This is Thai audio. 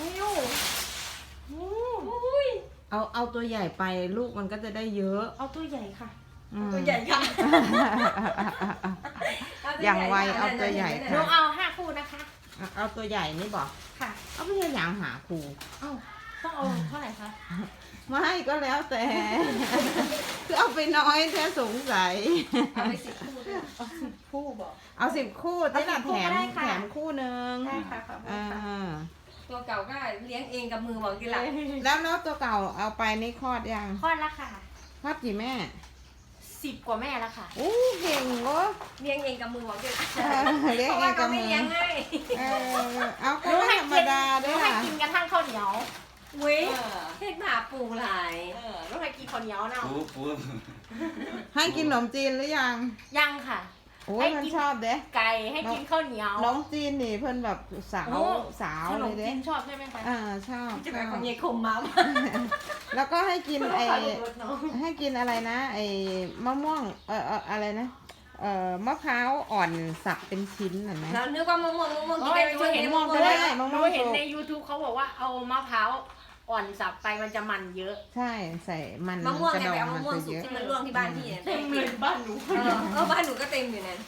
นิ้เอาเอาตัวใหญ่ไปลูกมันก็จะได้เยอะเอาตัวใหญ่ค่ะตัวใหญ่ค่ะ อย่างไวเอาตัวใหญ่หนูค่ะ เอาห้าคู่นะคะ เอาตัวใหญ่นี่บอกค่ะ เอาไปใช่อย่างหาครูเอาต้องเอาเท่าไหร่คะ ไม่ก็แล้วแต่ คือเอาไปน้อยแค่สงสัย เอาสิบคู่ยเอาสิบคู่บอก เอาสิบคู่ที่หลัาแถมได้ค่ะ แถมคู่หนึ่งได้ค่ะขอบคุณค่ะ ตัวเก่าก็เลี้ยงเองกับมือบอกกี่หลักแล้วแล้วตัวเก่าเอาไปนี่คลอดยังคลอดแล้วค่ะคลอดกี่แม่สิบกว่าแม่แล้วค่ะอู้เก่งเวะเลี้ยงเองกับมือบอกกี่หลักเออเลี้ยงเพราะเอว่างกัเขาบไม่มือเลี้ยงให้เออเอาก็หนูไม่ให้ธรรมกินดาหด้นูวยให้ค่ะกินกระทั่งข้าวเหนียวเว้ยเออเฮ็ดหมาปูหลายเออหนูให้กินข้าวเหนียวเนาะปูปูให้กินขนมจีนหรือยังยังค่ะ โอ้ยให้มันกิน ชอบเด้ ไก่ให้กินข้าวเหนียวน้องจีนนี่เพิ่นแบบสาวโอ้สาวขนเลมยเด้จีนชอบใช่ไหมคะอ่าชอบจะชเป็นอขบองยายคมมาแล้วก็ให้กินไอ้ขอดูรถเนาะให้กินอะไรนะไอ้มะม่วงเอ่อเอ่ออะไรนะเอ่อมะพร้าวอ่อนสับเป็นชิ้นเห็นไหมแล้วนึกว่ามะม่วงมะม่วงโอ้ยหนูเห็นมะม่วงด้เลวยยมะหม่นูวงเห็นสุกใน YouTube เขาบอกว่าเอามะพร้าว อ่อนสับไปมันจะมันเยอะ ใช่ใส่มันมะม่วงกระไงดอไปงเอามัมะนม่วงจะสุกเยอะที่มันร่วงที่บ้านพี่เนี่ยเต็มเลยบ้านหนูเออเออบ้านหนูก็เต็มอยู่นั่น